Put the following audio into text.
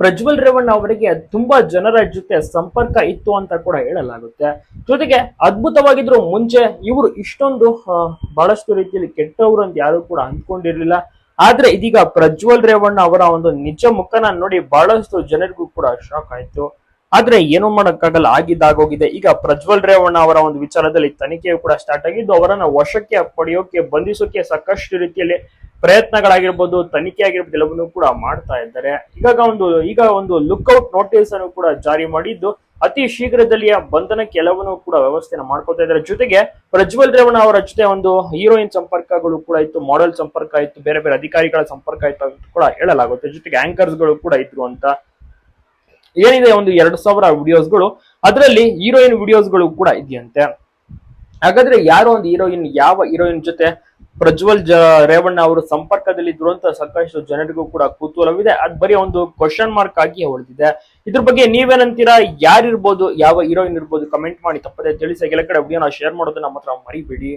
ಪ್ರಜ್ವಲ್ ರೇವಣ್ಣ ಅವರಿಗೆ ತುಂಬಾ ಜನರ ಜೊತೆ ಸಂಪರ್ಕ ಇತ್ತು ಅಂತ ಕೂಡ ಹೇಳಲಾಗುತ್ತೆ. ಜೊತೆಗೆ ಅದ್ಭುತವಾಗಿದ್ರು ಮುಂಚೆ ಇವರು ಇಷ್ಟೊಂದು ಬಹಳಷ್ಟು ರೀತಿಯಲ್ಲಿ ಕೆಟ್ಟವರು ಅಂತ ಯಾರು ಕೂಡ ಅಂದ್ಕೊಂಡಿರ್ಲಿಲ್ಲ. ಆದ್ರೆ ಇದೀಗ ಪ್ರಜ್ವಲ್ ರೇವಣ್ಣ ಅವರ ಒಂದು ನಿಜ ಮುಖನ ನೋಡಿ ಬಹಳಷ್ಟು ಜನರಿಗೂ ಕೂಡ ಶಾಕ್ ಆಯ್ತು. ಆದ್ರೆ ಏನು ಮಾಡೋಕ್ಕಾಗಲ್ಲ ಆಗಿದ್ದಾಗೋಗಿದೆ ಈಗ ಪ್ರಜ್ವಲ್ ರೇವಣ್ಣ ಅವರ ಒಂದು ವಿಚಾರದಲ್ಲಿ ತನಿಖೆಯು ಕೂಡ ಸ್ಟಾರ್ಟ್ ಆಗಿದ್ದು ಅವರನ್ನ ವಶಕ್ಕೆ ಪಡೆಯೋಕೆ, ಬಂಧಿಸೋಕೆ ಸಾಕಷ್ಟು ರೀತಿಯಲ್ಲಿ ಪ್ರಯತ್ನಗಳಾಗಿರ್ಬೋದು ತನಿಖೆ ಆಗಿರ್ಬೋದು ಎಲ್ಲವನ್ನೂ ಕೂಡ ಮಾಡ್ತಾ ಇದ್ದಾರೆ. ಈಗಾಗ ಒಂದು, ಈಗ ಒಂದು ಲುಕ್ಔಟ್ ನೋಟಿಸ್ ಅನ್ನು ಕೂಡ ಜಾರಿ ಮಾಡಿದ್ದು, ಅತಿ ಶೀಘ್ರದಲ್ಲಿಯ ಬಂಧನಕ್ಕೆ ಎಲ್ಲವನ್ನೂ ಕೂಡ ವ್ಯವಸ್ಥೆನ ಮಾಡ್ಕೊತಾ ಇದ್ದಾರೆ. ಜೊತೆಗೆ ಪ್ರಜ್ವಲ್ ರೇವಣ್ಣ ಅವರ ಜೊತೆ ಒಂದು ಹೀರೋಯಿನ್ ಸಂಪರ್ಕಗಳು ಕೂಡ ಇತ್ತು ಮಾಡೆಲ್ ಸಂಪರ್ಕ ಇತ್ತು, ಬೇರೆ ಬೇರೆ ಅಧಿಕಾರಿಗಳ ಸಂಪರ್ಕ ಇತ್ತು ಅಂತ ಕೂಡ ಹೇಳಲಾಗುತ್ತೆ. ಜೊತೆಗೆ ಆಂಕರ್ಸ್ಗಳು ಕೂಡ ಇದ್ರು ಅಂತ ಏನಿದೆ, ಒಂದು ಎರಡು ಸಾವಿರ ವಿಡಿಯೋಸ್ಗಳು ಅದರಲ್ಲಿ ಹೀರೋಯಿನ್ ವಿಡಿಯೋಸ್ಗಳು ಕೂಡ ಇದೆಯಂತೆ. ಹಾಗಾದ್ರೆ ಯಾರೋ ಒಂದು ಹೀರೋಯಿನ್, ಯಾವ ಹೀರೋಯಿನ್ ಜೊತೆ ಪ್ರಜ್ವಲ್ ಜ ರೇವಣ್ಣ ಅವರು ಸಂಪರ್ಕದಲ್ಲಿ ಅಂತ ಸಾಕಷ್ಟು ಜನರಿಗೂ ಕೂಡ ಕುತೂಹಲವಿದೆ. ಅದ್ ಬರೀ ಒಂದು ಕ್ವಶನ್ ಮಾರ್ಕ್ ಆಗಿ ಹೊಡೆದಿದೆ ಇದ್ರ ಬಗ್ಗೆ ನೀವೇನಂತೀರಾ? ಯಾರಿರ್ಬೋದು? ಯಾವ ಹೀರೋಯಿನ್ ಇರ್ಬೋದು? ಕಮೆಂಟ್ ಮಾಡಿ. ತಪ್ಪದೆ ತಿಳಿಸಿ. ಕೆಲ ಕಡೆ ವಿಡಿಯೋನ ಶೇರ್ ಮಾಡೋದನ್ನ ಮಾತ್ರ ಮರಿಬೇಡಿ.